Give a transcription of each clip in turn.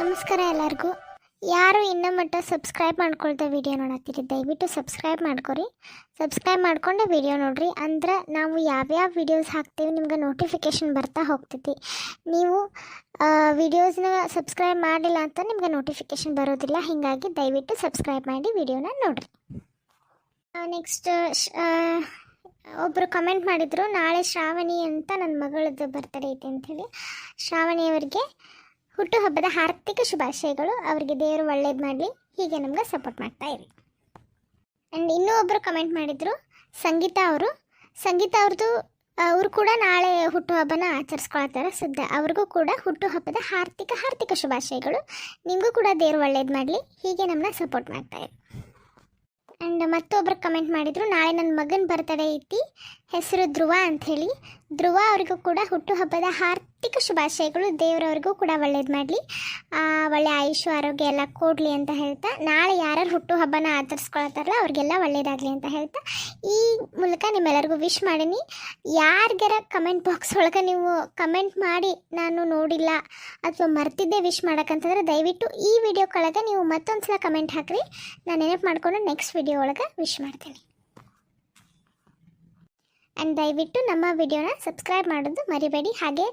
ನಮಸ್ಕಾರ ಎಲ್ಲರಿಗೂ. ಯಾರು ಇನ್ನೂ ಮಟ್ಟ ಸಬ್ಸ್ಕ್ರೈಬ್ ಮಾಡ್ಕೊಳ್ತಾ ವಿಡಿಯೋ ನೋಡತ್ತೀರಿ, ದಯವಿಟ್ಟು ಸಬ್ಸ್ಕ್ರೈಬ್ ಮಾಡ್ಕೊರಿ. ಸಬ್ಸ್ಕ್ರೈಬ್ ಮಾಡ್ಕೊಂಡೆ ವಿಡಿಯೋ ನೋಡ್ರಿ, ಅಂದ್ರೆ ನಾವು ಯಾವ್ಯಾವ ವಿಡಿಯೋಸ್ ಹಾಕ್ತೀವಿ ನಿಮ್ಗೆ ನೋಟಿಫಿಕೇಶನ್ ಬರ್ತಾ ಹೋಗ್ತೈತಿ. ನೀವು ವಿಡಿಯೋಸ್ನ ಸಬ್ಸ್ಕ್ರೈಬ್ ಮಾಡಿಲ್ಲ ಅಂತ ನಿಮ್ಗೆ ನೋಟಿಫಿಕೇಶನ್ ಬರೋದಿಲ್ಲ, ಹೀಗಾಗಿ ದಯವಿಟ್ಟು ಸಬ್ಸ್ಕ್ರೈಬ್ ಮಾಡಿ ವಿಡಿಯೋನ ನೋಡ್ರಿ. ನೆಕ್ಸ್ಟ್ ಒಬ್ಬರು ಕಮೆಂಟ್ ಮಾಡಿದರು, ನಾಳೆ ಶ್ರಾವಣಿ ಅಂತ ನನ್ನ ಮಗಳದ್ದು ಬರ್ತಡೇ ಐತೆ ಅಂಥೇಳಿ ಶ್ರಾವಣಿಯವರಿಗೆ ಹುಟ್ಟುಹಬ್ಬದ ಹಾರ್ದಿಕ ಶುಭಾಶಯಗಳು. ಅವರಿಗೆ ದೇವರು ಒಳ್ಳೇದು ಮಾಡಲಿ. ಹೀಗೆ ನಮ್ಗೆ ಸಪೋರ್ಟ್ ಮಾಡ್ತಾ ಇರಿ. ಆ್ಯಂಡ್ ಇನ್ನೂ ಒಬ್ಬರು ಕಮೆಂಟ್ ಮಾಡಿದರು, ಸಂಗೀತಾ ಅವರು. ಸಂಗೀತಾ ಅವ್ರದ್ದು ಅವರು ಕೂಡ ನಾಳೆ ಹುಟ್ಟುಹಬ್ಬನ ಆಚರಿಸ್ಕೊಳ್ತಾರೆ. ಸುದ್ದ ಅವ್ರಿಗೂ ಕೂಡ ಹುಟ್ಟುಹಬ್ಬದ ಹಾರ್ದಿಕ ಹಾರ್ದಿಕ ಶುಭಾಶಯಗಳು. ನಿಮಗೂ ಕೂಡ ದೇವರು ಒಳ್ಳೇದು ಮಾಡಲಿ. ಹೀಗೆ ನಮ್ಮನ್ನ ಸಪೋರ್ಟ್ ಮಾಡ್ತಾ ಇರಿ. ಆ್ಯಂಡ್ ಮತ್ತೊಬ್ಬರು ಕಮೆಂಟ್ ಮಾಡಿದರು, ನಾಳೆ ನನ್ನ ಮಗನ ಬರ್ತಡೇ ಐತಿ. ಹೆಸರು ಧ್ರುವ ಅಂಥೇಳಿ ಧ್ರುವ ಅವ್ರಿಗೂ ಕೂಡ ಹುಟ್ಟುಹಬ್ಬದ ಹಾರ್ದಿಕ ಶುಭಾಶಯಗಳು. ದೇವರವ್ರಿಗೂ ಕೂಡ ಒಳ್ಳೇದು ಮಾಡಲಿ. ಒಳ್ಳೆ ಆಯುಷು, ಆರೋಗ್ಯ ಎಲ್ಲ ಕೊಡಲಿ ಅಂತ ಹೇಳ್ತಾ, ನಾಳೆ ಯಾರ್ಯಾರು ಹುಟ್ಟುಹಬ್ಬನ ಆಚರಿಸ್ಕೊಳ್ತಾರಲ್ಲ ಅವ್ರಿಗೆಲ್ಲ ಒಳ್ಳೇದಾಗಲಿ ಅಂತ ಹೇಳ್ತಾ, ಈ ಮೂಲಕ ನಿಮ್ಮೆಲ್ಲರಿಗೂ ವಿಶ್ ಮಾಡೀನಿ. ಯಾರಿಗಾರ ಕಮೆಂಟ್ ಬಾಕ್ಸ್ ಒಳಗೆ ನೀವು ಕಮೆಂಟ್ ಮಾಡಿ ನಾನು ನೋಡಿಲ್ಲ ಅಥವಾ ಮರ್ತಿದ್ದೆ ವಿಶ್ ಮಾಡೋಕ್ಕಂತಂದ್ರೆ ದಯವಿಟ್ಟು ಈ ವಿಡಿಯೋ ಕೆಳಗೆ ನೀವು ಮತ್ತೊಂದು ಸಲ ಕಮೆಂಟ್ ಹಾಕ್ರಿ. ನಾನು ನೆನಪು ಮಾಡ್ಕೊಂಡು ನೆಕ್ಸ್ಟ್ ವಿಡಿಯೋ ಒಳಗೆ ವಿಶ್ ಮಾಡ್ತೀನಿ. ಆ್ಯಂಡ್ ದಯವಿಟ್ಟು ನಮ್ಮ ವಿಡಿಯೋನ ಸಬ್ಸ್ಕ್ರೈಬ್ ಮಾಡೋದು ಮರಿಬೇಡಿ. ಹಾಗೆ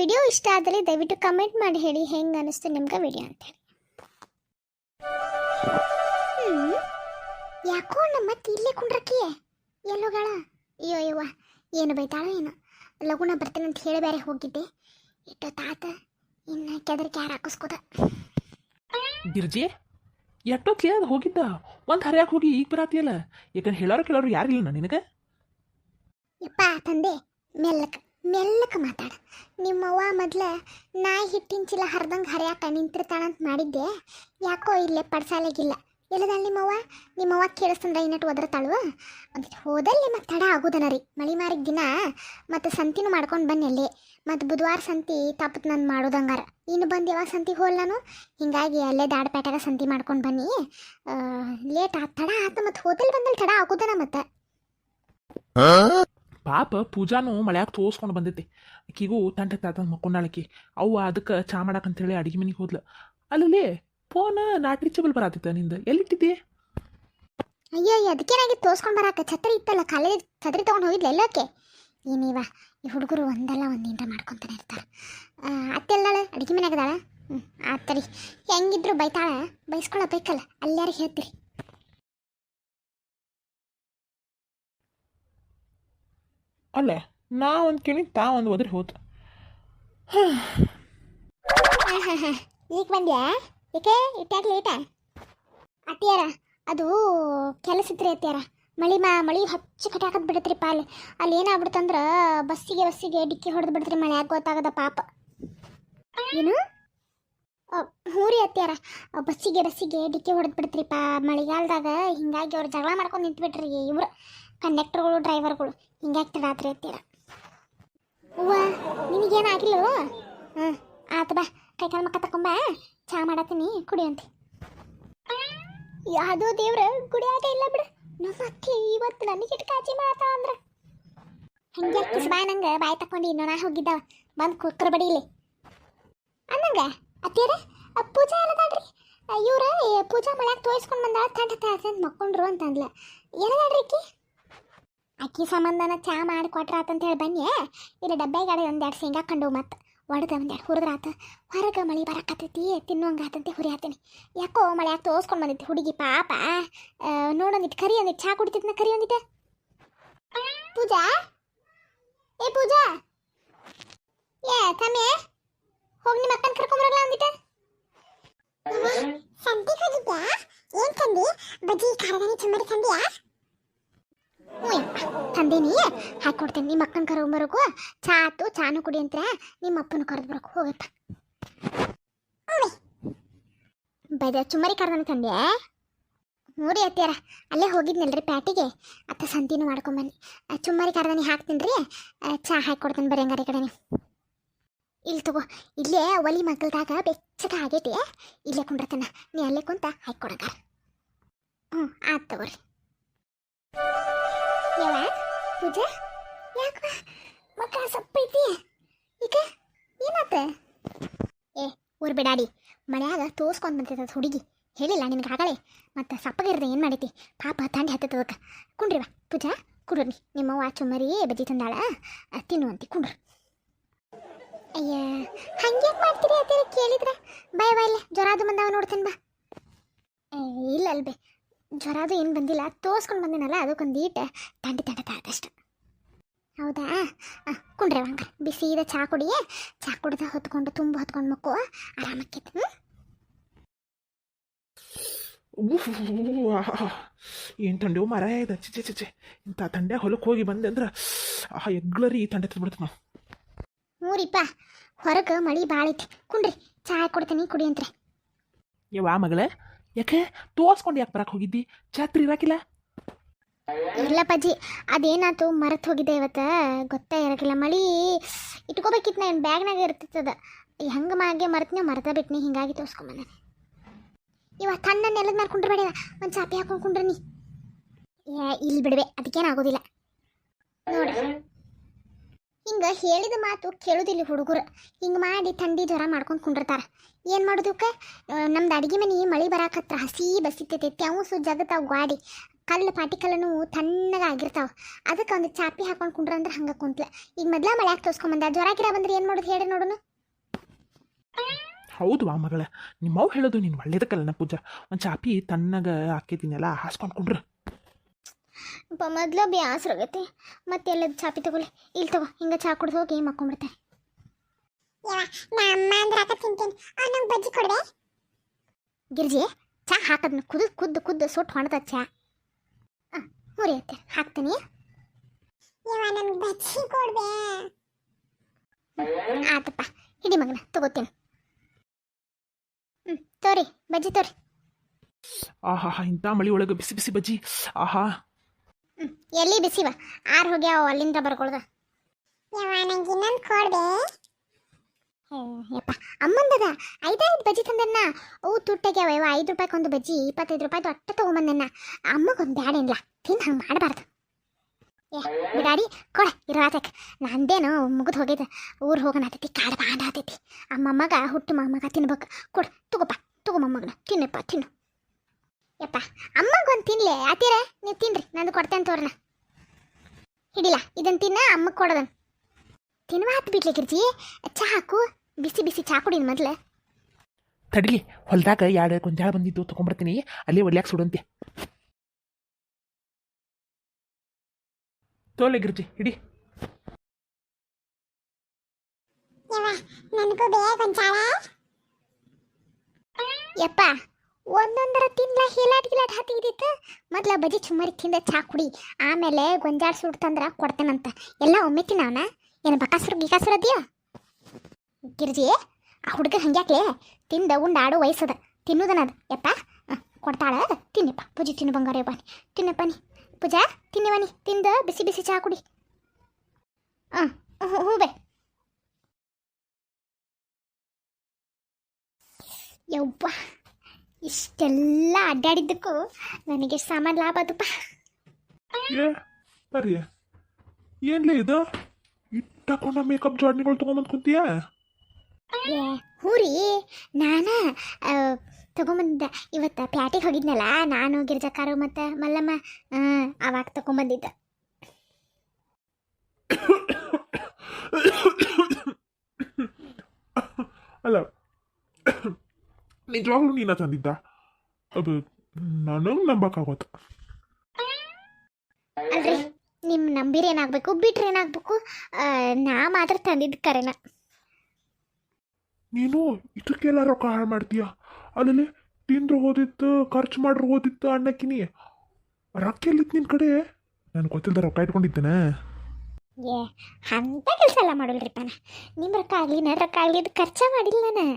ವಿಡಿಯೋ ಇಷ್ಟ ಆದರೆ ದಯವಿಟ್ಟು ಕಮೆಂಟ್ ಮಾಡಿ ಹೇಳಿ ಹೆಂಗೆ ಅನ್ನಿಸ್ತು ನಿಮ್ಗೆ ವಿಡಿಯೋ ಅಂತೇಳಿ. ಯಾಕೋ ನಮ್ಮ ಇಲ್ಲೇ ಕುಂಡ್ರಕ್ಕಿ ಎಲ್ಲೋಗಳ? ಅಯ್ಯೋ ಅಯ್ಯವ್ವ ಏನು ಬೈತಾಳೋ ಏನು. ಲಗುನ ಬರ್ತೇನೆ ಅಂತ ಹೇಳಿ ಬೇರೆ ಹೋಗಿದ್ದೆ. ಇಟ್ಟು ತಾತ, ಇನ್ನು ಕೆದರಿಕೆ ಯಾರು ಹಾಕಿಸ್ಕೋದ ಗಿರ್ಜಿ ಎಷ್ಟೊತ್ಲಿ ಅದು ಹೋಗಿದ್ದ. ಒಂದು ಹರಿಯಾಕೆ ಹೋಗಿ ಈಗ ಬರಾತಿಯಲ್ಲ? ಯಾಕಂದ್ರೆ ಹೇಳೋರು ಕೇಳೋರು ಯಾರಿಲ್ಲ ನಿನಗೆ? ಯಪ್ಪ ತಂದೆ, ಮೆಲ್ಲಕ ಮೆಲ್ಲಕ ಮಾತಾಡ. ನಿಮ್ಮವ್ವ ಮೊದ್ಲ ನಾಯಿ ಹಿಟ್ಟಿನ ಚೀಲ ಹರಿದಂಗೆ ಹರಿಯಾಕ ನಿಂತಿರ್ತಾಳಂತ ಮಾಡಿದ್ದೆ. ಯಾಕೋ ಇಲ್ಲೇ ಪಡ್ಸಾಲಾಗಿಲ್ಲ. ಎಲ್ಲದಾಳ ನಿಮ್ಮವ್ವ ನಿಮ್ಮವ್ವ ಕೇಳಿಸ್ತಂದ್ರೆ ಇನ್ನಟ್ಟು ಒದರ್ತಾಳು? ಒಂದಿಟ್ಟು ಹೋದಲ್ಲಿ ಮತ್ತೆ ತಡ ಆಗೋದನ ರೀ. ಮಳಿ ಮಾರಿದ ದಿನ ಮತ್ತು ಸಂತಿನೂ ಮಾಡ್ಕೊಂಡು ಬನ್ನಿ ಅಲ್ಲಿ. ಮತ್ತು ಬುಧವಾರ ಸಂತಿ ತಪ್ಪತ್ ನಾನು ಮಾಡೋದಂಗಾರ. ಇನ್ನು ಬಂದು ಯಾವಾಗ ಸಂತಿ ಹೋಲ್ ನಾನು ಹಿಂಗಾಗಿ ಅಲ್ಲೇ ದಾಡಪೇಟೆಗೆ ಸಂತಿ ಮಾಡ್ಕೊಂಡು ಬನ್ನಿ. ಲೇಟ್ ಆ ತಡ ಆತ ಮತ್ತು ಹೋದಲ್ಲಿ ಬಂದಲ್ಲಿ ತಡ ಆಗೋದನ ಮತ್ತೆ. ಪಾಪ ಪೂಜಾನು ಮಳೆಯಾಗ ತೋರಿಸ್ಕೊಂಡು ಬಂದೈತಿ ಆಕಿಗೂ ತಂಟ ತಾತ ಮಕ್ಕೊಂಡಾಳಕಿ ಅವ್ವ ಅದಕ್ಕೆ ಚಾ ಮಾಡಕ್ಕಂತೇಳಿ ಅಡುಗೆ ಮನೆಗೆ ಹೋದ್ಲು. ಅಲ್ಲಲ್ಲಿ, ಫೋನ್ ನಾಟ್ ರೀಚಬಲ್ ಬರಾತಿತ್ತ ನಿಂದು? ಎಲ್ಲಿಟ್ಟಿದ್ದೆ? ಅಯ್ಯೋ ಅದಕ್ಕೇನಾಗಿತ್ತು ಅದಕ್ಕೇನಾಗಿ ತೋರ್ಸ್ಕೊಂಡು ಬರಾಕ? ಛತ್ರಿ ಇತ್ತಲ್ಲ, ಕಾಲೇಜ್ ಛತ್ರಿ ತಗೊಂಡು ಹೋಗಿದ್ಲ ಎಲ್ಲೋಕೆ ಏನಿವ ಈ ಹುಡುಗರು ಒಂದಲ್ಲ ಒಂದಿಂದ ಮಾಡ್ಕೊತಾನೆ ಇರ್ತಾರೆ. ಅತ್ತೆಲ್ದಾಳೆ ಅಡುಗೆ ಮನೆಯಾಗದಾಳ ಹ್ಞೂ ಆತರಿ ಹೆಂಗಿದ್ರು ಬೈತಾಳೆ? ಬೈಸ್ಕೊಳ ಬೇಕಲ್ಲ ಅಲ್ಲಾರು ಹೇಳ್ತೀರಿ? ಅಲ್ಲ, ನಾ ಒಂದು ಕೇಳಿ ತಾ ಒಂದು ಒದ್ರಿ ಹೋತ. ಈಗ ಬಂದ್ಯಾ? ಏಕೆ? ಇಟ್ಟಾಗ ಲೇಟ ಅದು ಕೆಲಸ ಇದ್ರೆ ಅತ್ತಿಯಾರ. ಮಳಿ ಮಾ, ಮಳಿ ಹಚ್ಚಿ ಕಟ್ಟಾಕತ್ ಬಿಡತ್ರಿ ಪಾಲ್ ಅಲ್ಲಿ. ಏನಾಗ್ಬಿಡ್ತಂದ್ರ ಬಸ್ಸಿಗೆ ಬಸ್ಸಿಗೆ ಡಿಕ್ಕಿ ಹೊಡೆದು ಬಿಡ್ತ್ರಿ ಮಳೆ ಯಾಕೆ ಗೊತ್ತಾಗದ ಪಾಪ. ಏನು? ಹ್ಞೂ ರೀ ಅತ್ತಿಯಾರ. ಬಸ್ಸಿಗೆ ಬಸ್ಸಿಗೆ ಡಿಕ್ಕಿ ಹೊಡೆದು ಬಿಡತ್ರಿ ಪಾ ಮಳೆಗಾಲದಾಗ. ಹಿಂಗಾಗಿ ಅವ್ರು ಜಗಳ ಮಾಡ್ಕೊಂಡು ನಿಂತ್ಬಿಟ್ರಿ ಇವ್ರು. ಕಂಡಕ್ಟರ್ಗಳು, ಡ್ರೈವರ್ಗಳು. ಹಿಂಗಾಗಿ ರಾತ್ರಿ ಹತ್ತಿರ ಹೂವ ನಿನಗೇನಾಗಿಲ್ಲವೋ ಹಾಂ ಆತ ಬಾ. ಕೈಕಾಲು ಮಕ್ಕ ತಕೊಂಬ ಚಾ ಮಾಡತ್ತೀನಿ ಕುಡಿಯಂತೆ ಯಾವುದೋ ದೇವ್ರ ಕುಡಿಯಾಕ ಇಲ್ಲ ಬಿಡು. ನಮ್ಮ ಇವತ್ತು ನನಗೆ ಇಟ್ಟು ಕಾಚಿ ಮಾತ ಅಂದ್ರ. ಹಂಗೆ ಕಿಸ್ ಬಾಯ್ ನಂಗೆ, ಬಾಯ್ ತಕೊಂಡು ನಾ ಹೋಗಿದ್ದಾವ. ಬಂದು ಕುಕ್ಕರ್ ಬಡಿ ಇಲ್ಲಿ. ಅನ್ನಂಗ? ಅತ್ತಿಯರ ಪೂಜಾ ಎಲ್ಲದಾಡ್ರಿ? ಇವ್ರ ಪೂಜಾ ಮಳ್ಯಾಗ ತೋರಿಸ್ಕೊಂಡು ಬಂದ ತಂಡ ತಾಸ ಅಂತ ಮಕ್ಕೊಂಡ್ರು ಅಂತ ಅಂದ್ಲ ಎಲ್ಲದಾಡ್ರಿ ಅಕ್ಕಿ ಸಂಬಂಧನ ಚಾ ಮಾಡಿ ಕೊಟ್ರ ಆತಂತ ಹೇಳಿ ಬನ್ನಿ. ಇಲ್ಲ ಡಬ್ಬೆಗಾಡಿ ಒಂದೆರಡು ಶೇಂಗಾ ಕಂಡು ಮತ್ತೆ ಒಡೆದ ಒಂದೆರಡು ಹುರಿದ್ರಾತ ಹೊರಗೆ ಮಳೆ ಬರಕತ್ತೈತಿ ತಿನ್ನೋಂಗಾತಂತೆ ಹುರಿಯಾತೀನಿ. ಯಾಕೋ ಮಳೆ ಯಾಕೆ ತೋರ್ಸ್ಕೊಂಡು ಬಂದೈತಿ ಹುಡುಗಿ ಪಾಪ. ನೋಡೊಂದಿಟ್ಟು ಕರಿ ಒಂದಿಟ್ಟು ಚಾ ಕುಡಿತಿದ್ನ ಕರಿ ಒಂದಿಟ್ಟು ಪೂಜಾ? ಏ ಪೂಜಾ? ಏ, ತಮ್ಮೆ, ಹೋಗಿ ನಿಮ್ಮ ಅಕ್ಕನ ಕರ್ಕೊಂಬರಲ್ಲ ಒಂದಿಟ್ಟು ಸಂತಿ ಹೋಗಿದ್ಯಾ ಏನ್ ತಂದಿ? ಬಜ್ಜಿ, ಖಾರದಾನಿ ಚುಮ್ಮರಿ ತಂದಿಯಾ? ಹ್ಞೂ ತಂದೀನಿ ಹಾಕೊಡ್ತೇನೆ ನಿಮ್ಮ ಅಕ್ಕನ ಕರ್ಕೊಂಬರಕು ಚಾ ಆತು ಚಾನು ಕುಡಿ ಅಂತ ನಿಮ್ಮ ಅಪ್ಪನ ಕರೆದು ಬರಕು ಹೋಗಪ್ಪ ಬೈದ, ಚುಮ್ಮರಿ ಕರ್ದನ ತಂದೆ. ನೋಡಿ ಅತ್ತಿಯಾರ, ಅಲ್ಲೇ ಹೋಗಿದ್ನಲ್ರಿ ಪ್ಯಾಟಿಗೆ. ಅತ್ತ ಸಂತಿನೂ ಮಾಡ್ಕೊಂಬನ್ನಿ. ಚುಮ್ಮರಿ ಕರ್ದನಿ ಹಾಕ್ತೀನಿ ರೀ ಚಾ ಹಾಕೊಡ್ತೇನೆ ಬರೀ ಹಂಗಾರೆ ಕಡೆ ಇಲ್ಲಿ ತಗೋ, ಇಲ್ಲೇ ಒಲಿ ಮಗಲ್ದಾಗ ಬೆಚ್ಚಗ ಆಗೈತಿ. ಇಲ್ಲೇ ಕುಂಡ್ರತನ. ನೀ ಅಲ್ಲೇ ಕುಂತ ಹಾಕೊಡಕ ಹ್ಞೂ ಆಯ್ತು ತಗೋರಿ. ಪೂಜಾ? ಯಾಕ? ಮಕ್ಕ ಸಪ್ಪೈತಿ. ಈಗ ಏನಾತ ಏ, ಊರ್ ಬಿಡಾಡಿ. ಮನ್ಯಾಗ ತೋರ್ಸ್ಕೊಂಡ್ ಬಂದಿರ್ತದ ಹುಡುಗಿ. ಹೇಳಿಲ್ಲ ನಿನಗೆ ಆಗಲೇ. ಮತ್ತೆ ಸಪ್ಪಗಿರ್ದೆ ಏನು ಮಾಡೈತಿ? ಪಾಪ ತಂಡಿ ಹತ್ತದಕ್ಕೆ ಕುಂಡ್ರಿ ಬಾ. ಪೂಜಾ, ಕುಡ್ರಿ ನಿಮ್ಮವ್ವ ಚುಮ್ಮರಿ ಬಜ್ಜಿ ತಂದಾಳ. ತಿನ್ನು ಅಂತ. ಕುಂಡ್ರಿ. ಅಯ್ಯ ಹಂಗೆ ಮಾಡ್ತೀರಿ ಅಂತೇಳಿ ಕೇಳಿದ್ರೆ? ಬಾಯ್ ಬಾಯ್ ಜ್ವರ ಅದು ಬಂದಾವ ನೋಡ್ತೇನೆ ಬಾ. ಇಲ್ಲ ಅಲ್ಬೆ. ಜ್ವರ ಅದು ಏನು ಬಂದಿಲ್ಲ ತೋರಿಸ್ಕೊಂಡು ಬಂದಿನಲ್ಲ ಅದಕ್ಕೊಂದು ಈಟೆ ತಂಡಿ ತಂಡ ತಾಳ್ದಷ್ಟು ಹೌದಾ? ಕುಂಡ್ರೆ ಹಂಗ ಇದೆ ಚಹಾ ಕುಡಿಯೇ? ಚಹಾ ಕುಡ್ದ ಹೊತ್ಕೊಂಡು ತುಂಬ ಹೊತ್ಕೊಂಡು ಮಕ್ಕೋ ಆರಾಮಕ್ಕೈತೆ ಹ್ಞೂ ಏನು ತಂಡೆವು ಮರ ಇದೆ ಚಿಚೆ ಚಿಚೆ ಇಂಥ ತಂಡೆ ಹೊಲಕ್ಕೆ ಹೋಗಿ ಬಂದೆ ಅಂದ್ರೆ ಆ ಎಗ್ಲರಿ ತಂಡೆ ಬಿಡ್ತು ನಾವು ಮೂರಿಪ್ಪ ಹೊರಗೆ ಮಳಿ ಭಾಳ ಐತಿ. ಕುಂಡ್ರಿ ಚಹಾ ಕೊಡ್ತೀನಿ ಕುಡಿಯಂತ್ರಿ ಯವ್ವಾ ಮಗಳೇ ಯಾಕೆ? ತೋರ್ಸ್ಕೊಂಡು ಯಾಕೆ ಬರಕ್ಕೆ ಹೋಗಿದ್ದಿ? ಜಾತ್ರೆ ಇರಾಕಿಲ್ಲ? ಇಲ್ಲ ಪಜ್ಜಿ ಮರೆತು ಹೋಗಿದ್ದೆ ಇವತ್ತು? ಗೊತ್ತೇ ಇರಕಿಲ್ಲ. ಮಳಿ ಇಟ್ಕೋಬೇಕಿತ್ತು ನಾನು. ಬ್ಯಾಗ್ನಾಗ ಇರ್ತಿತ್ತದ. ಹಂಗೆ ಮಾಗೆ ಮರೆತನೇ ಮರ್ತ ಬಿಟ್ನಿ. ಹಿಂಗಾಗಿ ತೋರ್ಸ್ಕೊಂಬಂದೆ ಇವ ತಣ್ಣ ನೆಲದ ಮೇಲೆ ಕುಂಡ್ರಬೇಡ ಒಂದು ಚಾಪಿ ಹಾಕೊಂಡು ಕುಂಡ್ರಿ ಏ ಇಲ್ಲಿ ಬಿಡ್ವೆ. ಅದಕ್ಕೇನಾಗೋದಿಲ್ಲ ನೋಡ್ರಿ. ಹಿಂಗ ಹೇಳಿದ ಮಾತು ಕೇಳುದಿಲ್ಲ ಹುಡುಗರು. ಹಿಂಗೆ ಮಾಡಿ ಥಂಡಿ ಜ್ವರ ಮಾಡ್ಕೊಂಡು ಕುಂಡಿರ್ತಾರ ಏನು ಮಾಡೋದಕ್ಕೆ ನಮ್ದು ಅಡಿಗೆ ಮನೆ ಮಳೆ ಬರಾಕತ್ರ ಹಸಿ ಬಸಿತೈತಿ ಅವು ಜಗತ್ತ ಗಾಡಿ. ಕಲ್ಲು ಪಾಟಿ ಕಲ್ಲನು ತಣ್ಣಗ ಆಗಿರ್ತಾವ ಅದಕ್ಕೆ ಒಂದು ಚಾಪಿ ಹಾಕೊಂಡು ಕುಂಡ್ರ ಅಂದ್ರೆ ಹಂಗೆ ಕುಂತ್ಲ. ಈಗ ಮೊದ್ಲ ಮಳ್ಯಾಗ ಬಂದ? ಜ್ವರ ಗಿರ ಬಂದ್ರೆ ಏನು ಮಾಡೋದು ಹೇಳಿ ನೋಡೋಣ ಹೌದು ವಾ ಮಗಳ. ನಿಮ್ಮವ್ ಹೇಳೋದು ನೀನು ಒಳ್ಳೇದಕ್ಕಲ್ಲ ಪೂಜಾ. ಒಂದು ಚಾಪಿ ತಣ್ಣಗೆ ಹಾಕಿದ್ದೀನಲ್ಲ ಹಾಸ್ಕೊಂಡು ಕುಂಡ್ರು. ಮೊದ್ಲ ಬ್ಯಾಸ್ರ ಆಗೈತಿ ಮತ್ತೆ ಎಲ್ಲದ ಚಾಪಿ ತಗೊಳ್ಳಿ. ಇಲ್ಲಿ ತಗೋ ಹಿಂಗೆ ಚಾ ಕುಡ್ದು ಹೋಗಿ ಮಕ್ಕೊಂಡ್ಬಿಡ್ತಾರೆ ಬಜ್ಜಿ ಕೊಡ್ದೆ ಗಿರ್ಜಿ ಚಾ ಹಾಕದ್ನ ಕುದ್ದು ಕುದ್ದು ಕುದ್ದು ಸುಟ್ಟು ಹೊಣದ ಚಾ. ಮುರಿ ಅತ್ತೆ ಹಾಕ್ತೀನಿ. ಬಜ್ಜಿ ಕೊಡ್ದೆ ಆತಪ್ಪ ಹಿಡಿ ಮಗನ ತಗೋತೀನಿ. ಹ್ಞೂ ತೋರಿ ಬಜ್ಜಿ ತೋರಿ. ಆಹಾ ಇಂಥ ಮಳಿ ಒಳಗೆ ಬಿಸಿ ಬಿಸಿ ಬಜ್ಜಿ. ಆಹಾ. ಎಲ್ಲಿ ಬಿಸಿವ ಆರ್ ಹೋಗ್ಯಾವ ಅಲ್ಲಿಂದ ಬರ್ಕೊಳ್ದ. ನಂಗೆ ಇನ್ನೊಂದು ಕೊಡ್ದೆ ಯಪ್ಪ ಅಮ್ಮಂದದ? ಐದೈದು ಬಜ್ಜಿ ತಂದನ್ನ ಅವು ತುಟ್ಟಾಗ್ಯಾವ ಇವ ಐದು ರೂಪಾಯಿ ಒಂದು ಬಜ್ಜಿ ಇಪ್ಪತ್ತೈದು ರೂಪಾಯ್ದು ಅಟ್ಟ ತೊಗೊಂಬಂದನ್ನ ಅಮ್ಮಗೊಂದು ಬ್ಯಾಡೇನಿಲ್ಲ ತಿನ್ ಹಂಗೆ ಮಾಡಬಾರ್ದು. ಏ ಬಿಡಾಡಿ ಕೊಡ ಇರಾತಕ್ಕೆ ನಂದೇನು ಮುಗಿದು ಹೋಗಿದೆ ಊರು ಹೋಗೋಣ ಆತೈತಿ ಕಾಡು ಬಾಂಡ ಆತೈತಿ. ಅಮ್ಮಮ್ಮಗ ಮೊಮ್ಮಗ ಹುಟ್ಟು ಮಮ್ಮಗ ತಿನ್ಬೇಕು. ಕೊಡು ತಗೋಪ್ಪ ತಗೋ ಮಮ್ಮಗನ. ತಿನ್ನಪ್ಪ ತಿನ್ನು. ಯಪ್ಪ ಅಮ್ಮಗೊಂದು ತಿನ್ಲೆ ಆತೀರ? ನೀವು ತಿನ್ರಿ ನಂದು ಕೊಡ್ತೇನೆ ತೋರ್ನ ಹಿಡಿಲ್ಲ ಇದನ್ನ ತಿನ್ನ ಅಮ್ಮಗೆ ಕೊಡೋದನ್. ತಿನ್ನುವ ಹತ್ತು ಬಿಡ್ಲಿ ಗಿರ್ಜಿ ಚಹಾ ಹಾಕು ಬಿಸಿ ಬಿಸಿ ಚಹಾ ಕುಡಿನ ಮೊದ್ಲು. ತಡಿಲಿ ಹೊಲ್ದಾಗ ಎರಡು ಗೊಂಜಾಳ ಬಂದಿದ್ದು ತೊಗೊಂಬರ್ತೀನಿ ಅಲ್ಲೇ ಒಲ್ಯಾಕ ಸುಡಂತೆ. ತೋಲೆ ಗಿರ್ಜಿ ಹಿಡಿ. ನನಗೂ ಬೇಗ ಯಪ್ಪ ಒಂದೊಂದರ ಗಿಲಾಟ್ ಹತ್ತಿದಿತ್ತು ಮೊದ್ಲ ಬಜ್ಜಿ ಚುಮ್ಮರಿ ತಿಂದ ಚಾ ಕುಡಿ. ಆಮೇಲೆ ಗೊಂಜಾಳ ಸುಡ್ತಂದ್ರ ಕೊಡ್ತೇನಂತ. ಎಲ್ಲ ಒಮ್ಮೆ ತಿನ್ನವನ? ಏನು ಬಕಾಸುರು ಗಿಕಾಸುರು ಅದೆಯೋ? ಗಿರ್ಜಿ, ಆ ಹುಡುಗ ಹಂಗ್ಯಾಕ್ಲೆ? ತಿಂದ ಉಂಡ ಆಡೋ ವಯಸ್ಸದ ತಿನ್ನುದನದ ಯಪ್ಪ ಕೊಡ್ತಾಳ. ತಿನ್ನಪ್ಪ ಪೂಜೆ ತಿನ್ನು ಬಂಗಾರ ಬನ್ನಿ. ತಿನ್ನಪ್ಪ ನೀ ಪೂಜಾ ತಿನ್ನಿವನಿ ತಿಂದ ಬಿಸಿ ಬಿಸಿ ಚಾ ಕುಡಿ. ಹಾಂ ಹ್ಞೂ ಬೇ. ಯವ್ವ. ಇಷ್ಟೆಲ್ಲ ಅಡ್ಡಾಡಿದ್ದಕ್ಕೂ ನನಗೆ ಸಾಮಾನು ಲಾಭ ಅದಪ್ಪ ಏ ಬರ್ರಿ. ಏನ್ಲೇ ಇದು? ಇಟ್ಟಾಕೊಂಡ ಮೇಕಪ್ ಜಾಡ್ನಿಗಳು ತೊಗೊಂಬಂದು ಕುಂತೀಯ? ಏ ಹೂರಿ ನಾನ ಆ, ತಗೊಂಬಂದ ಇವತ್ತು ಪ್ಯಾಟಿಗೆ ಹೋಗಿದ್ನಲ್ಲ ನಾನು ಗಿರ್ಜಕ್ಕಾರು ಮತ್ತು ಮಲ್ಲಮ್ಮ ಆ, ಅವಾಗ ತಗೊಂಬಂದಿದ್ದ. ಅಲ್ಲ ನಿಜವಾಗ್ಲೂ ನೀನ ತಂದಿದ್ದ ಅದು ನನಗೆ ನಂಬಕ್ಕಾಗೋದು ಅಲ್ರಿ ನಿಮ್ಮ ನಂಬಿರಿ ಏನಾಗಬೇಕು ಬಿಟ್ರೆ ಏನಾಗಬೇಕು ನಾ ಮಾತ್ರ ತಂದಿದ್ದು ಕರೆನ. ನೀನು ಇದಕ್ಕೆಲ್ಲ ರೊಕ್ಕ ಹಾಳು ಮಾಡ್ತೀಯ? ಅಲ್ಲಲ್ಲಿ ತಿಂದ್ರೆ ಹೋದಿತ್ತು ಖರ್ಚು ಮಾಡ್ರು ಹೋದಿತ್ತು ಅನ್ನಕ್ಕಿನಿ ರೊಕ್ಕ ಎಲ್ಲಿತ್ತು ನಿನ್ನ ಕಡೆ? ನನಗೆ ಗೊತ್ತಿಲ್ಲದ ರೊಕ್ಕ ಇಟ್ಕೊಂಡಿದ್ದೇನೆ. ಏ ಅಂತ ಕೆಲಸ ಎಲ್ಲ ಮಾಡಲ್ರಿಪ್ಪ ನಾ ನಿಮ್ಮ ರೊಕ್ಕ ಆಗಲಿ ನನ್ನ ರೊಕ್ಕ ಆಗಲಿ ಖರ್ಚ ಮಾಡಿಲ್ಲ ನಾನು.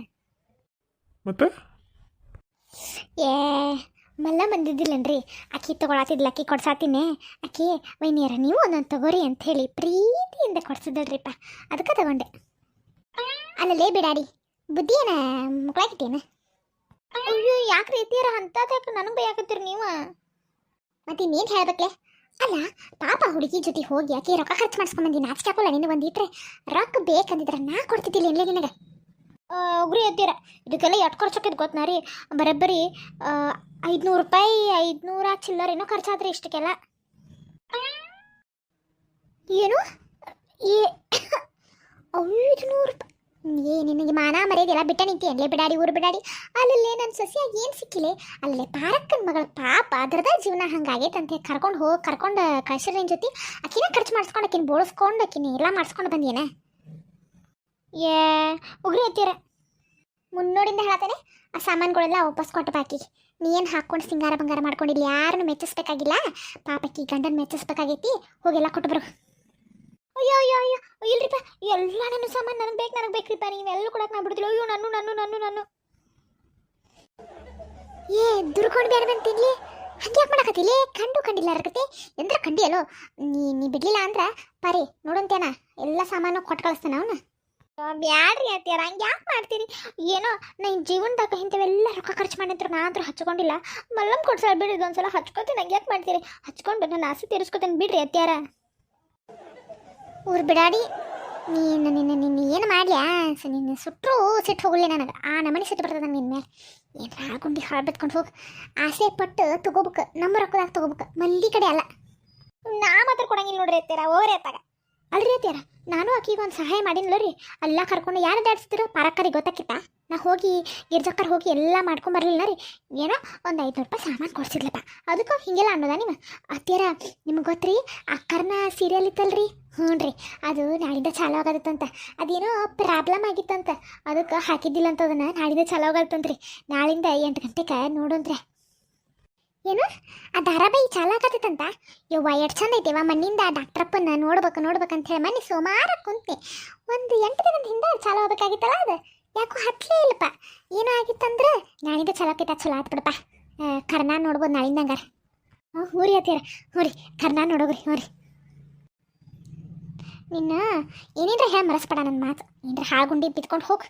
ಮತ್ತೆ? ಏ, ಮಲ್ಲ ಬಂದಿದ್ದಿಲ್ಲನ್ರಿ. ಅಕ್ಕಿ ತಗೊಳತಿದ್ಲ ಅಕ್ಕಿ ಕೊಡ್ಸಾತೀನಿ. ಅಕ್ಕಿ, ವೈನಿಯರ, ನೀವು ಒಂದೊಂದು ತಗೋರಿ ಅಂತ ಹೇಳಿ ಪ್ರೀತಿಯಿಂದ ಕೊಡ್ಸಿದ್ರಿಪ್ಪ ಅದಕ್ಕೆ ತಗೊಂಡೆ. ಅಲ್ಲಲ್ಲೇ ಬಿಡಾಡಿ ಬುದ್ಧಿ ಏನ ಅಯ್ಯೋ ಯಾಕೆ ರೀತಿಯರ ಅಂತ ನನಗೆ ನನಗೆ ಆಗತ್ತೀರಿ ನೀವು? ಮತ್ತೆ ಇನ್ನೇನು ಹೇಳ್ಬೇಕ್ಲೆ? ಅಲ್ಲ, ಪಾಪ ಹುಡುಗಿ ಜೊತೆ ಹೋಗಿ ಅಕ್ಕಿ ರೊಕ್ಕ ಖರ್ಚು ಮಾಡಿಸ್ಕೊಂಬಂದಿ ನಾಚಿಕೆ ಹಾಕೋಲ್ಲ ನಿನ್ನ ಒಂದಿಟ್ರೆ ರೊಕ್ಕ ಬೇಕಂದಿದ್ರೆ ನಾ ಕೊಡ್ತಿದ್ದಿಲ್ಲ ಇಲ್ಲೇ ನಿನಗೆ? ಒಗ್ರಿ ಎದ್ದೀರ ಇದಕ್ಕೆಲ್ಲ ಎಟ್ ಖರ್ಚಾಕೈತೆ ಗೊತ್ತಾ ರೀ? ಬರೋಬ್ಬರಿ ಐದುನೂರು ರೂಪಾಯಿ, ಐದುನೂರ ಚಿಲ್ಲರೇನೋ ಖರ್ಚಾದ್ರಿ ಇಷ್ಟಕ್ಕೆಲ್ಲ. ಏನು? ಏ, ಐದುನೂರು ರೂಪಾಯಿ. ಏ, ನಿನಗೆ ಮಾನ ಮರ್ಯಾದೆಲ್ಲ ಬಿಟ್ಟ ನಿಂತಿ. ಅಲ್ಲೇ ಬಿಡಾಡಿ, ಊರು ಬಿಡಾಡಿ. ಅಲ್ಲಲ್ಲೇ ನನ್ನ ಸೊಸೆ ಏನು ಸಿಕ್ಕಿಲ್ಲ ಅಲ್ಲೇ ಪಾರಕ್ಕನ ಮಗಳ ಪಾಪ ಅದ್ರದ ಜೀವನ ಹಂಗಾಗೈತಂತೆ ಕರ್ಕೊಂಡು ಹೋಗಿ ಕರ್ಕೊಂಡು ಕಳ್ಸಿರ ನಿನ್ ಜೊತೆ. ಆಕಿನ ಖರ್ಚು ಮಾಡಿಸ್ಕೊಂಡು, ಆಕಿನ ಬೋಳಿಸ್ಕೊಂಡು, ಆಕಿನ ಎಲ್ಲ ಮಾಡಿಸ್ಕೊಂಡು ಬಂದೇನ ಏ, ಉಗ್ರಿ ಎತ್ತೀರ ಮುನ್ನೋಡಿಂದ ಹೇಳತ್ತಾನೆ, ಆ ಸಾಮಾನುಗಳೆಲ್ಲ ವಾಪಸ್ ಕೊಟ್ಟು ಬಾಕಿ. ನೀ ಏನು ಹಾಕ್ಕೊಂಡು ಸಿಂಗಾರ ಬಂಗಾರ ಮಾಡ್ಕೊಂಡಿಲ್ಲ ಯಾರನ್ನು ಮೆಚ್ಚಿಸ್ಬೇಕಾಗಿಲ್ಲ? ಪಾಪಕ್ಕೆ ಗಂಡನ ಮೆಚ್ಚಿಸ್ಬೇಕಾಗೈತಿ. ಹೋಗೆಲ್ಲ ಕೊಟ್ಟು ಬರು. ಅಯ್ಯೋ ಅಯ್ಯೋ ಅಯ್ಯೋ. ಇಲ್ರಿಪ್ಪ. ಎಲ್ಲ ನನ್ನ ಸಾಮಾನು ನನಗೆ ಬೇಕು, ನನಗೆ ಬೇಕ್ರಿಪ್ಪ. ನೀವೆಲ್ಲ ಕೊಡಕ್ಕೆ ನಾ ಬಿಡ್ತಿಲ್ಲ. ಅಯ್ಯೋ, ನಾನು ನಾನು ನಾನು ನಾನು. ಏ, ದುರ್ಕೊಂಡು ಬೇಡ ಬಂದು ತಿನ್ಲಿ. ಹಂಗೆ ಯಾಕೆ ಮಾಡಕತ್ತಿಲ್ಲ ಕಂಡು ಕಂಡಿಲ್ಲ ಅರಕತೆ ಎಂದ್ರೆ ಕಂಡಿಯಲ್ಲೋ ನೀ ನೀ ಬಿಡ್ಲಿಲ್ಲ ಅಂದ್ರೆ, ಪರಿ ನೋಡಂತೇನ ಎಲ್ಲ ಸಾಮಾನು ಕೊಟ್ಟು ಕಳಿಸ್ತಾನ ಅವನು? ಬ್ಯಾಡ್ರಿ ಅತ್ಯಾರ ಹಂಗೆ ಯಾಕೆ ಮಾಡ್ತೀರಿ? ಏನೋ ನನ್ನ ಜೀವನದಾಗ ಇಂಥವೆಲ್ಲ ರೊಕ್ಕ ಖರ್ಚು ಮಾಡಿದ್ರು ನಾ ಹಚ್ಕೊಂಡಿಲ್ಲ. ಮಲ್ಲಮ್ ಕೊಡ್ಸಲ್ಲ ಬಿಡ್ರಿ ಇದೊಂದ್ಸಲ ಹಚ್ಕೋತೀನಿ, ನಂಗೆ ಯಾಕೆ ಮಾಡ್ತೀರಿ? ಹಚ್ಕೊಂಡು ನನ್ನ ಆಸೆ ತೀರಿಸ್ಕೊತೀನಿ ಬಿಡ್ರಿ ಅತ್ಯಾರ ಊರು ಬಿಡಾಡಿ, ನೀನು ನಿನ್ನ ನಿನ್ನ ಏನು ಮಾಡ್ಲ್ಯಾ ಸ ನಿನ್ನ ಸುಟ್ಟರು ಸಿಟ್ಟು ಹೋಗಲಿ ನನಗೆ. ಆ ನಮನೆ ಸಿಟ್ಟು ಬರ್ತದೆ ನಿನ್ನ ಮೇಲೆ ಏನು ಹಾಕೊಂಡು ಹಾಳು ಬಿತ್ಕೊಂಡು ಹೋಗಿ. ಆಸೆ ಪಟ್ಟು ತಗೋಬೇಕು, ನಮ್ಮ ರೊಕ್ಕದಾಗ ತಗೋಬೇಕು. ಮಂದಿ ಕಡೆ ಅಲ್ಲ. ನಾ ಮಾತ್ರ ಕೊಡಂಗಿಲ್ಲ ನೋಡ್ರಿ ಅತ್ತಿಯಾರ ಓವರೇ ಅತ್ತಾಗ. ಅಲ್ರಿ ಅತ್ಯಾರ ನಾನು ಆಕಿಗೆ ಒಂದು ಸಹಾಯ ಮಾಡಿನಲ್ಲ ರೀ. ಎಲ್ಲ ಕರ್ಕೊಂಡು ಯಾರು ಅಡ್ಡಾಡಿಸ್ತಿರೋ ಪಾರಕ್ಕರಿಗೆ ಗೊತ್ತಾಕಿತ್ತ? ನಾ ಹೋಗಿ ಗಿರ್ಜಕ್ಕರ್ ಹೋಗಿ ಎಲ್ಲ ಮಾಡ್ಕೊಂಡ್ ಬರ್ಲಿಲ್ಲ ರೀ. ಏನೋ ಒಂದು ಐದುನೂರು ರೂಪಾಯಿ ಸಾಮಾನು ಕೊಡ್ಸಿದ್ಲಪ್ಪ. ಅದಕ್ಕೂ ಹಿಂಗೆಲ್ಲ ಅನ್ನೋದ ನಿಮ್ಮ ಅತ್ಯಾರ ನಿಮ್ಗೆ ಗೊತ್ತ್ರಿ ಅಕ್ಕರ್ನ ಸೀರಿಯಲ್ ಇತ್ತಲ್ರಿ? ಹ್ಞೂ ರೀ ಅದು ನಾಳಿಂದ ಚಾಲು ಆಗತ್ತಂತ ಅದೇನೋ ಪ್ರಾಬ್ಲಮ್ ಆಗಿತ್ತಂತ. ಅದಕ್ಕೆ ಹಾಕಿದ್ದಿಲ್ಲ ಅಂತ ಅದನ್ನ ನಾಳಿಂದ ಚಾಲು ಆಗತ್ತಂತ್ರಿ ನಾಳಿಂದ ಎಂಟು ಗಂಟೆಗೆ ನೋಡೋಂತ್ರಿ ಏನು? ಆ ಧಾರಾಬಾಯಿ ಚಾಲು ಆಗತ್ತಂತ ಯವ್ವ, ಎಷ್ಟು ಚಂದ ಐತೆವ ಮಣ್ಣಿಂದ ಡಾಕ್ಟ್ರಪ್ಪನ ನೋಡ್ಬೇಕು ಅಂತ ಹೇಳಿ ಮನೆ ಸೋಮಾರ ಕುಂತೆ ಒಂದು ಎಂಟು ದಿನದ ಹಿಂದೆ ಚಾಲ ಹೋಗ್ಬೇಕಾಗಿತ್ತಲ್ಲ ಅದು? ಯಾಕೋ ಹತ್ತಲೇ ಇಲ್ಲಪ್ಪ. ಏನೋ ಆಗಿತ್ತಂದ್ರೆ ನಾಳಿಂದ ಚಲೋ ಆಗ್ತೈತೆ ಚಲೋ ಆತ್ ಬಿಡಪ್ಪ. ಕರ್ನಾ ನೋಡ್ಬೋದು ನಾಳಿಂದ ಹಂಗಾರ ಹ್ಞೂ ಹ್ಞೂ ರೀ ಅತ್ತೀರ ಹ್ಞೂ ರೀ ಕರ್ನಾ ನೋಡೋಗ್ರಿ ಹ್ಞೂ ರೀ ನಿನ್ನ ಏನೇನ್ರ ಹೇಳಿ, ಮರಸ್ಬೇಡ ನನ್ನ ಮಾತು. ಏನ್ರ ಹಾಗುಂಡಿ ಬಿತ್ಕೊಂಡು ಹೋಗು.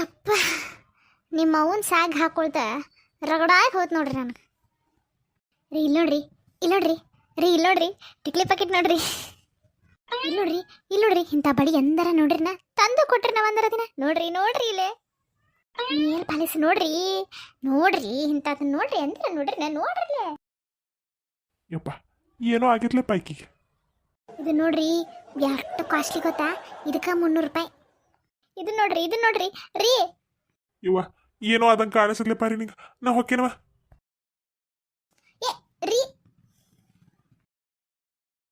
ಅಪ್ಪ ನಿಮ್ಮ ಅವನ್ ಸಾಗ್ ಹಾಕೊಳ್ತ ರಗಡಾಗಿ ಹೋತ್ ನೋಡ್ರಿ ನನಗೆ ರೀ ಇಲ್ಲಿ ನೋಡ್ರಿ ಇಲ್ಲಿ ನೋಡ್ರಿ ರೀ ಇಲ್ಲಿ ನೋಡ್ರಿ ಟಿಕ್ಲಿ ಪ್ಯಾಕೆಟ್ ನೋಡ್ರಿ. ಇಲ್ಲಿ ನೋಡ್ರಿ ಇಲ್ಲಿ ನೋಡ್ರಿ ಇಂಥ ಬಡಿ ಎಂದರ ನೋಡ್ರಿ ನಾ. ತಂದು ಕೊಟ್ರಿ ನಾವು ಅಂದರ ದಿನ. ನೋಡ್ರಿ ನೋಡ್ರಿ ಇಲ್ಲೇ. ಮೇಲ್ ಪಾಲಿಸ್ ನೋಡ್ರಿ ನೋಡ್ರಿ ಇಂಥದ್ ನೋಡ್ರಿ ಅಂದ್ರ ನೋಡ್ರಿ ನಾ ನೋಡ್ರಿ ಯಪ್ಪ ಏನೋ ಆಗಿರ್ಲಿ ಪೈಕಿಗೆ. ಇದು ನೋಡ್ರಿ ಎಷ್ಟು ಕಾಸ್ಟ್ಲಿ ಗೊತ್ತಾ? ಇದಕ್ಕ ಮುನ್ನೂರು ರೂಪಾಯಿ. ಇದು ನೋಡ್ರಿ ಇದು ನೋಡ್ರಿ ರೀ. ಇವ ಏನೋ ಅದಂಗೆ ಕಾಣಿಸಲೇ ಪಾರಿ ನಿಂಗೆ. ನಾ ಹೊಕ್ಕೇನವ? ರೀ